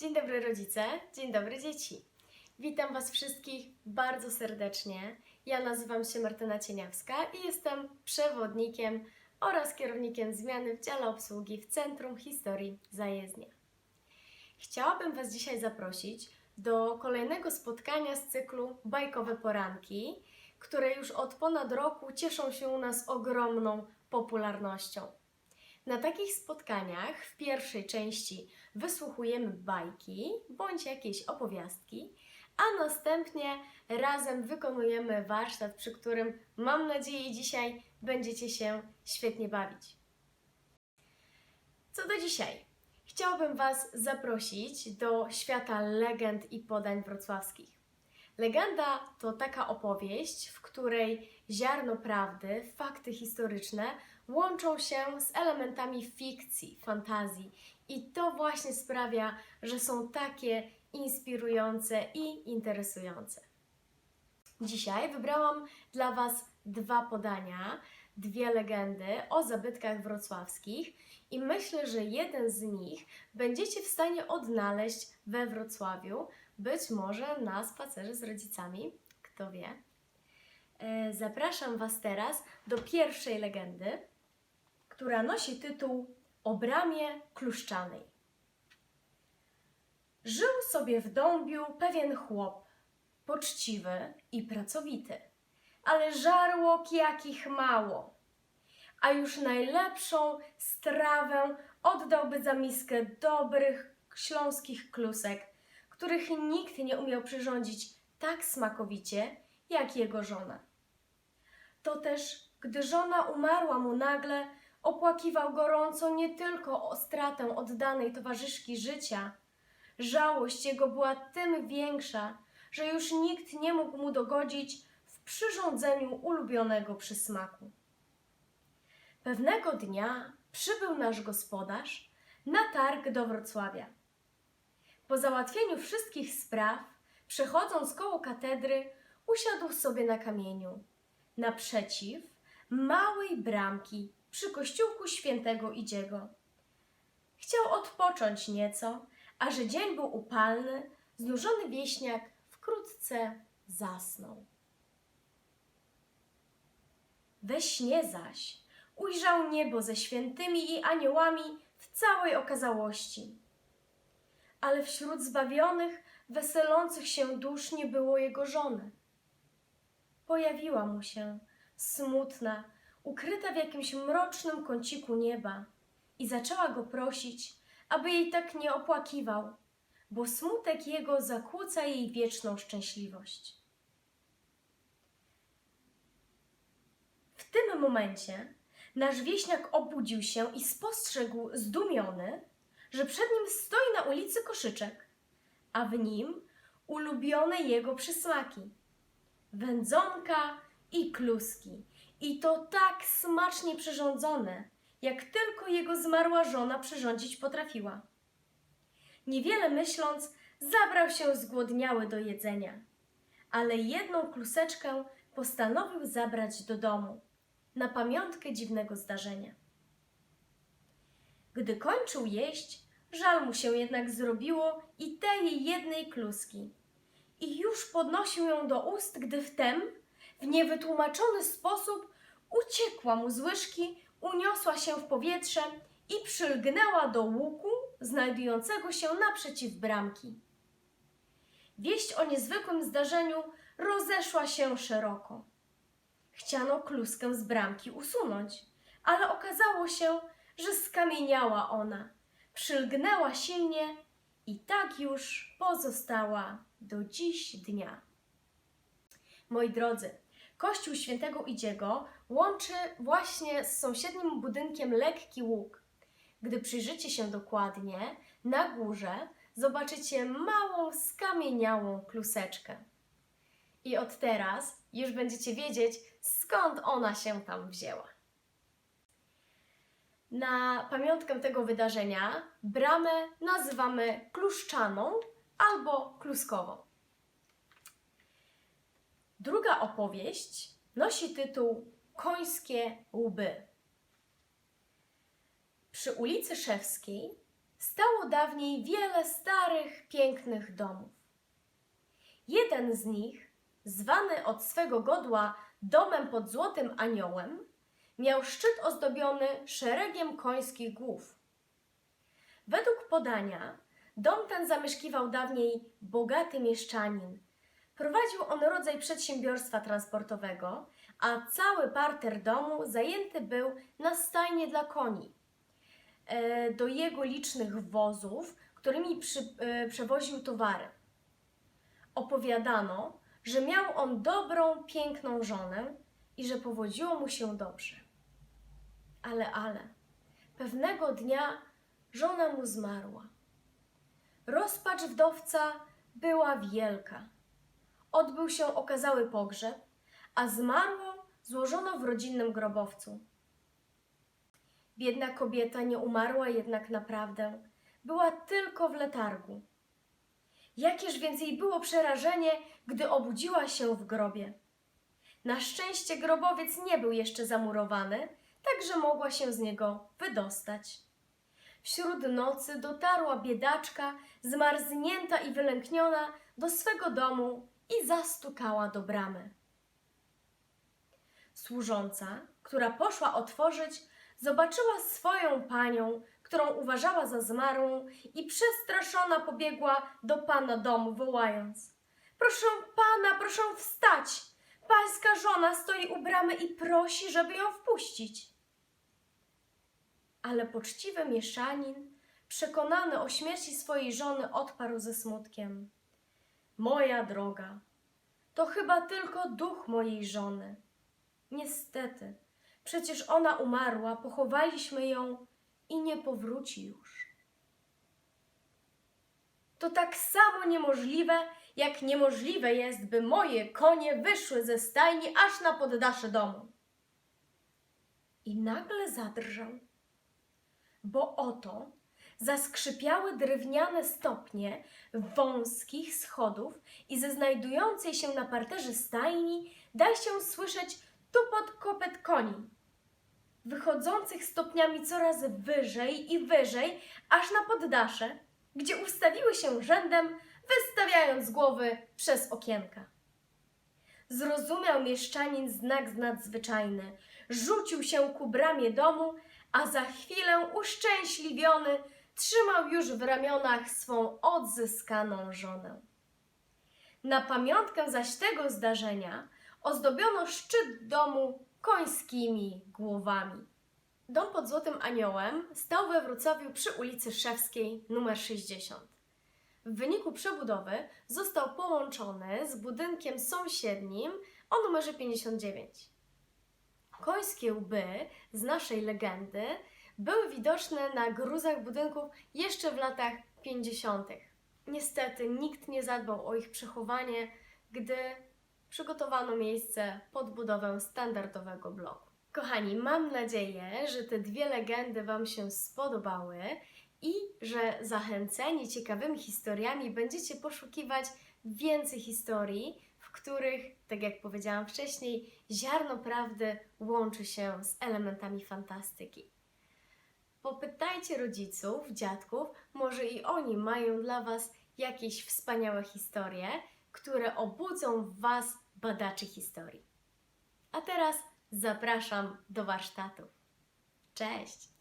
Dzień dobry rodzice, dzień dobry dzieci. Witam Was wszystkich bardzo serdecznie. Ja nazywam się Martyna Cieniawska i jestem przewodnikiem oraz kierownikiem zmiany w dziale obsługi w Centrum Historii Zajezdnia. Chciałabym Was dzisiaj zaprosić do kolejnego spotkania z cyklu Bajkowe Poranki, które już od ponad roku cieszą się u nas ogromną popularnością. Na takich spotkaniach w pierwszej części wysłuchujemy bajki bądź jakieś opowiastki, a następnie razem wykonujemy warsztat, przy którym mam nadzieję dzisiaj będziecie się świetnie bawić. Co do dzisiaj, chciałabym Was zaprosić do świata legend i podań wrocławskich. Legenda to taka opowieść, w której ziarno prawdy, fakty historyczne łączą się z elementami fikcji, fantazji i to właśnie sprawia, że są takie inspirujące i interesujące. Dzisiaj wybrałam dla Was dwa podania, dwie legendy o zabytkach wrocławskich i myślę, że jeden z nich będziecie w stanie odnaleźć we Wrocławiu, być może na spacerze z rodzicami, kto wie. E, Zapraszam Was teraz do pierwszej legendy, która nosi tytuł O bramie kluszczanej. Żył sobie w dąbiu pewien chłop, poczciwy i pracowity, ale żarłok jakich mało, a już najlepszą strawę oddałby za miskę dobrych śląskich klusek, których nikt nie umiał przyrządzić tak smakowicie jak jego żona. To też, gdy żona umarła mu nagle, opłakiwał gorąco nie tylko o stratę oddanej towarzyszki życia. Żałość jego była tym większa, że już nikt nie mógł mu dogodzić w przyrządzeniu ulubionego przysmaku. Pewnego dnia przybył nasz gospodarz na targ do Wrocławia. Po załatwieniu wszystkich spraw, przechodząc koło katedry, usiadł sobie na kamieniu, naprzeciw małej bramki przy kościółku świętego Idziego. Chciał odpocząć nieco, a że dzień był upalny, znużony wieśniak wkrótce zasnął. We śnie zaś ujrzał niebo ze świętymi i aniołami w całej okazałości. Ale wśród zbawionych, weselących się dusz nie było jego żony. Pojawiła mu się, smutna, ukryta w jakimś mrocznym kąciku nieba i zaczęła go prosić, aby jej tak nie opłakiwał, bo smutek jego zakłóca jej wieczną szczęśliwość. W tym momencie nasz wieśniak obudził się i spostrzegł zdumiony, że przed nim stoi na ulicy koszyczek, a w nim ulubione jego przysmaki wędzonka i kluski. I to tak smacznie przyrządzone, jak tylko jego zmarła żona przyrządzić potrafiła. Niewiele myśląc, zabrał się zgłodniały do jedzenia, ale jedną kluseczkę postanowił zabrać do domu na pamiątkę dziwnego zdarzenia. Gdy kończył jeść, żal mu się jednak zrobiło i tej jednej kluski. I już podnosił ją do ust, gdy wtem, w niewytłumaczony sposób, uciekła mu z łyżki, uniosła się w powietrze i przylgnęła do łuku znajdującego się naprzeciw bramki. Wieść o niezwykłym zdarzeniu rozeszła się szeroko. Chciano kluskę z bramki usunąć, ale okazało się, że skamieniała ona, przylgnęła silnie i tak już pozostała do dziś dnia. Moi drodzy, Kościół Świętego Idziego łączy właśnie z sąsiednim budynkiem lekki łuk. Gdy przyjrzycie się dokładnie, na górze zobaczycie małą, skamieniałą kluseczkę. I od teraz już będziecie wiedzieć, skąd ona się tam wzięła. Na pamiątkę tego wydarzenia bramę nazywamy kluszczaną albo kluskową. Druga opowieść nosi tytuł Końskie łby. Przy ulicy Szewskiej stało dawniej wiele starych, pięknych domów. Jeden z nich, zwany od swego godła domem pod Złotym Aniołem, miał szczyt ozdobiony szeregiem końskich głów. Według podania, dom ten zamieszkiwał dawniej bogaty mieszczanin. Prowadził on rodzaj przedsiębiorstwa transportowego, a cały parter domu zajęty był na stajnie dla koni. E, do jego licznych wozów, którymi przy, e, przewoził towary. Opowiadano, że miał on dobrą, piękną żonę i że powodziło mu się dobrze. Ale, ale, pewnego dnia żona mu zmarła. Rozpacz wdowca była wielka. Odbył się okazały pogrzeb, a zmarłą złożono w rodzinnym grobowcu. Biedna kobieta nie umarła jednak naprawdę, była tylko w letargu. Jakież więc jej było przerażenie, gdy obudziła się w grobie. Na szczęście grobowiec nie był jeszcze zamurowany, także mogła się z niego wydostać. Wśród nocy dotarła biedaczka, zmarznięta i wylękniona, do swego domu i zastukała do bramy. Służąca, która poszła otworzyć, zobaczyła swoją panią, którą uważała za zmarłą i przestraszona pobiegła do pana domu, wołając: Proszę pana, proszę wstać! Pańska żona stoi u bramy i prosi, żeby ją wpuścić. Ale poczciwy mieszanin, przekonany o śmierci swojej żony, odparł ze smutkiem: Moja droga, to chyba tylko duch mojej żony. Niestety, przecież ona umarła, pochowaliśmy ją i nie powróci już. To tak samo niemożliwe, jak niemożliwe jest, by moje konie wyszły ze stajni aż na poddasze domu. I nagle zadrżał, bo oto zaskrzypiały drewniane stopnie wąskich schodów i ze znajdującej się na parterze stajni daj się słyszeć tupot kopet koni, wychodzących stopniami coraz wyżej i wyżej, aż na poddasze, gdzie ustawiły się rzędem, wystawiając głowy przez okienka. Zrozumiał mieszczanin znak nadzwyczajny, rzucił się ku bramie domu, a za chwilę uszczęśliwiony trzymał już w ramionach swą odzyskaną żonę. Na pamiątkę zaś tego zdarzenia ozdobiono szczyt domu końskimi głowami. Dom pod Złotym Aniołem stał we Wrocławiu przy ulicy Szewskiej nr 60. W wyniku przebudowy został połączony z budynkiem sąsiednim o numerze 59. Końskie łby z naszej legendy były widoczne na gruzach budynków jeszcze w latach 50. Niestety nikt nie zadbał o ich przechowanie, gdy przygotowano miejsce pod budowę standardowego bloku. Kochani, mam nadzieję, że te dwie legendy Wam się spodobały i że zachęceni ciekawymi historiami będziecie poszukiwać więcej historii, w których, tak jak powiedziałam wcześniej, ziarno prawdy łączy się z elementami fantastyki. Popytajcie rodziców, dziadków, może i oni mają dla Was jakieś wspaniałe historie, które obudzą w Was badaczy historii. A teraz zapraszam do warsztatów. Cześć!